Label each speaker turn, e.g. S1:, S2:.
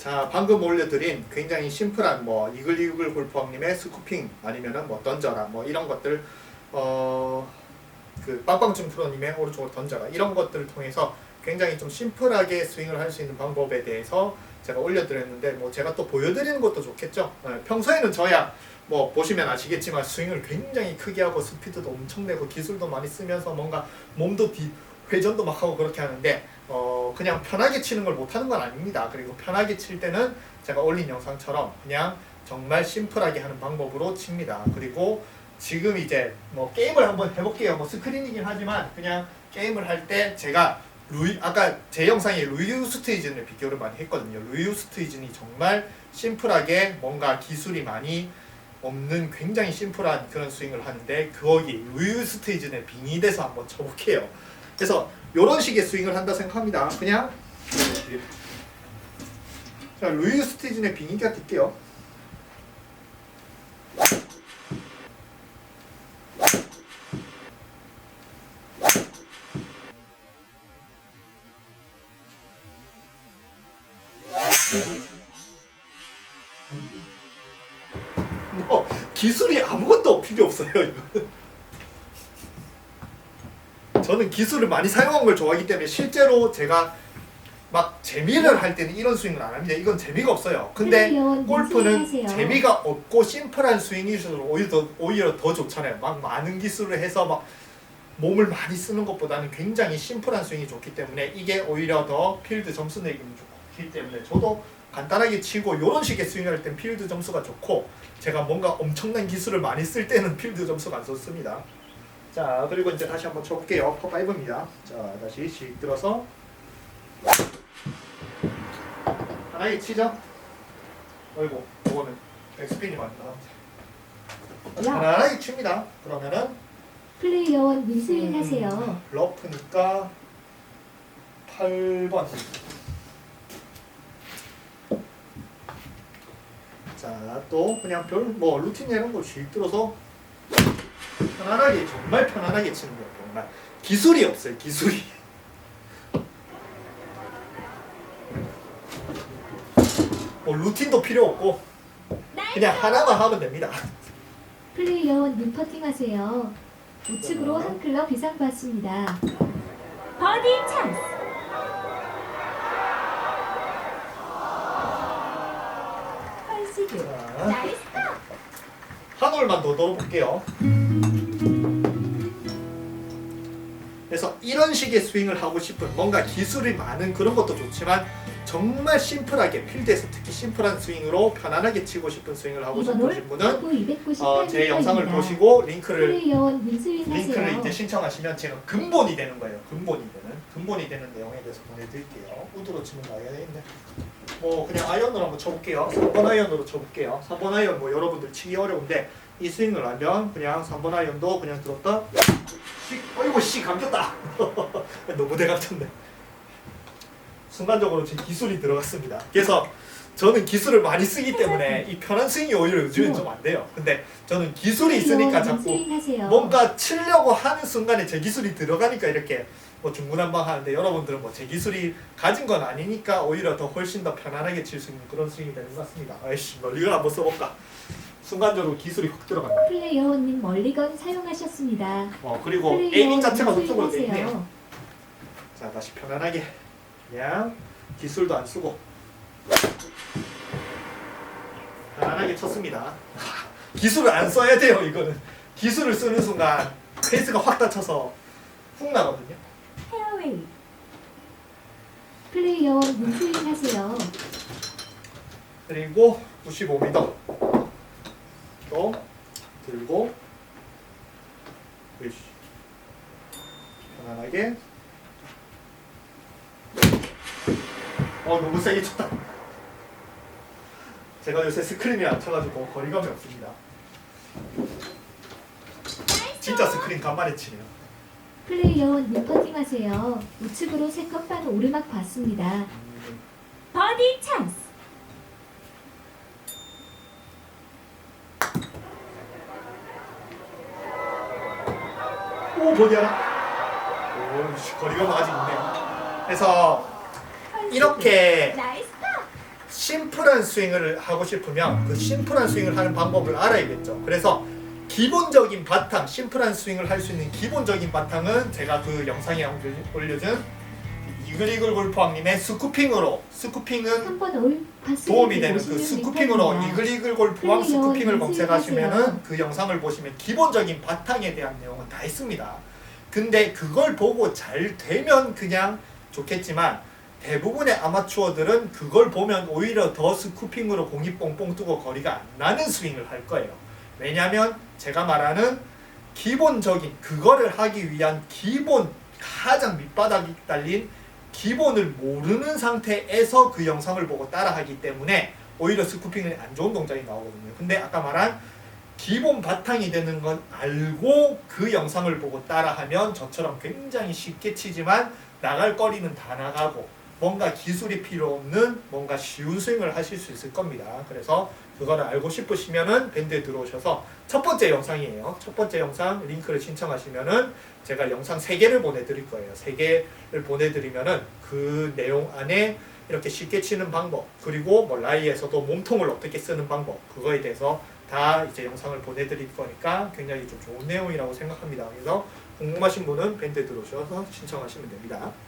S1: 자 방금 올려드린 굉장히 심플한 뭐 이글이글 골프왕님의 스쿠핑 아니면은 뭐 던져라 뭐 이런 것들 어그 빵빵준 프로님의 오른쪽으로 던져라 이런 것들을 통해서 굉장히 좀 심플하게 스윙을 할 수 있는 방법에 대해서 제가 올려드렸는데 뭐 제가 또 보여드리는 것도 좋겠죠. 어, 평소에는 저야 뭐 보시면 아시겠지만 스윙을 굉장히 크게 하고 스피드도 엄청 내고 기술도 많이 쓰면서 뭔가 몸도 뒤 회전도 막 하고 그렇게 하는데 어 그냥 편하게 치는 걸 못하는 건 아닙니다. 그리고 편하게 칠 때는 제가 올린 영상처럼 그냥 정말 심플하게 하는 방법으로 칩니다. 그리고 지금 이제 뭐 게임을 한번 해볼게요. 뭐 스크린이긴 하지만 그냥 게임을 할 때 제가 루이 아까 제 영상에 루이우 스트이즌을 비교를 많이 했거든요. 루이우 스트이즌이 정말 심플하게 뭔가 기술이 많이 없는 굉장히 심플한 그런 스윙을 하는데 거기 루이우 스트이즌에 빙의돼서 한번 쳐볼게요. 그래서 이런 식의 스윙을 한다 생각합니다. 그냥 자 루이우 스트이즌의 빙의가 될게요. 뭐 기술이 아무것도 필요 없어요 이거. 저는 기술을 많이 사용한 걸 좋아하기 때문에 실제로 제가 막 재미를 할 때는 이런 스윙을 안 합니다. 이건 재미가 없어요. 근데 골프는. 재미가 없고 심플한 스윙일수록 오히려 더, 오히려 더 좋잖아요. 막 많은 기술을 해서 막 몸을 많이 쓰는 것보다는 굉장히 심플한 스윙이 좋기 때문에 이게 오히려 더 필드 점수 내기는 좋기 때문에 저도 간단하게 치고 이런 식의 스윙을 할 땐 필드 점수가 좋고 제가 뭔가 엄청난 기술을 많이 쓸 때는 필드 점수가 안 좋습니다. 자 그리고 이제 다시 한번 쳐볼게요. 퍼 5입니다. 자 다시 씩 들어서 하나에 치죠. 어이구 이거는 백스핀이.
S2: 야,
S1: 편안하게 칩니다. 그러면은
S2: 민스윙 하세요.
S1: 음, 러프니까 8번. 자, 또 그냥 별 뭐 루틴 이런 거씩 들어서 편안하게 정말 편안하게 치는 거예요. 정말 기술이 없어요. 기술이. 뭐 루틴도 필요 없고 그냥 하나만 하면 됩니다.
S2: 플레이어원 눈퍼팅 하세요. 우측으로 한 클럽 이상 받습니다.
S3: 버디 찬스. 헐시드.
S1: 자.
S3: 나이스
S1: 한 올만 더 넣어볼게요. 그래서 이런 식의 스윙을 하고 싶은 뭔가 기술이 많은 그런 것도 좋지만 정말 심플하게 필드에서 특히 심플한 스윙으로 편안하게 치고 싶은 스윙을 하고 싶으신 분은
S2: 하부 298m입니다.
S1: 어, 제 영상을 보시고 링크를 링크를. 이제 신청하시면 제가 근본이 되는 거예요. 근본이 되는 근본이 되는 내용에 대해서 보내드릴게요. 우드로 치면 나야겠네. 뭐 그냥 아이언으로 한번 쳐볼게요. 3번 아이언으로 쳐볼게요. 3번 아이언 뭐 여러분들 치기 어려운데 이 스윙을 하면 그냥 3번 아이언도 그냥 들었다. 씩, 어이구 씨 감겼다. 너무 대감쳤네. 순간적으로 제 기술이 들어갔습니다. 그래서 저는 기술을 많이 쓰기 때문에 이 편한 스윙이 오히려 요즘엔 좀 안 돼요. 근데 저는 기술이 있으니까 자꾸. 뭔가 치려고 하는 순간에 제 기술이 들어가니까 이렇게 뭐 중구난방 하는데 여러분들은 뭐 제 기술이 가진 건 아니니까 오히려 더 훨씬 더 편안하게 칠 수 있는 그런 스윙이 되는 것 같습니다. 아이씨 멀리건 한번 써볼까. 순간적으로 기술이 확 들어간다.
S2: 플레이어원님 멀리건 사용하셨습니다.
S1: 어 그리고 에이밍 자체가 있네요.
S2: 하세요.
S1: 자 다시 편안하게 그냥 기술도 안 쓰고 편안하게 쳤습니다. 기술을 안 써야 돼요 이거는 기술을 쓰는 순간 페이스가 확 다쳐서 훅 나거든요.
S3: 페어웨이.
S2: 플레이어원 민스윙 하세요.
S1: 그리고 95m 또 들고 으이씨. 편안하게 어 너무 세게 쳤다 제가 요새 스크린이 안 쳐가지고 거리감이 없습니다 진짜 스크린 간만에 치네요
S2: 플레이어원 눈퍼팅 하세요. 우측으로 세컨 반 오르막 받습니다.
S1: 음,
S3: 버디 찬스.
S1: 오 버디 하나 오 씨, 거리감 아직 있네요 그래서. 이렇게 심플한 스윙을 하고 싶으면 그 심플한 스윙을 하는 방법을 알아야겠죠. 그래서 기본적인 바탕, 심플한 스윙을 할 수 있는 기본적인 바탕은 제가 그 영상에 올려준 이글이글 골프왕님의 스쿠핑으로 스쿠핑은
S2: 3번 올 파스
S1: 도움이 되는 그 스쿠핑으로 이글이글 골프왕 스쿠핑을. 검색하시면은 그 영상을 보시면 기본적인 바탕에 대한 내용은 다 있습니다. 근데 그걸 보고 잘 되면 그냥 좋겠지만 대부분의 아마추어들은 그걸 보면 오히려 더 스쿠핑으로 공이 뽕뽕 뜨고 거리가 안 나는 스윙을 할 거예요. 왜냐하면 제가 말하는 기본적인 그거를 하기 위한 기본 가장 밑바닥이 달린 기본을 모르는 상태에서 그 영상을 보고 따라하기 때문에 오히려 스쿠핑은 안 좋은 동작이 나오거든요. 근데 아까 말한 기본 바탕이 되는 건 알고 그 영상을 보고 따라하면 저처럼 굉장히 쉽게 치지만 나갈 거리는 다 나가고 뭔가 기술이 필요 없는 뭔가 쉬운 스윙을 하실 수 있을 겁니다. 그래서 그거를 알고 싶으시면은 밴드에 들어오셔서 첫 번째 영상이에요. 첫 번째 영상 링크를 신청하시면은 제가 영상 세 개를 보내드릴 거예요. 세 개를 보내드리면은 그 내용 안에 이렇게 쉽게 치는 방법 그리고 뭐 라이에서도 몸통을 어떻게 쓰는 방법 그거에 대해서 다 이제 영상을 보내드릴 거니까 굉장히 좀 좋은 내용이라고 생각합니다. 그래서 궁금하신 분은 밴드에 들어오셔서 신청하시면 됩니다.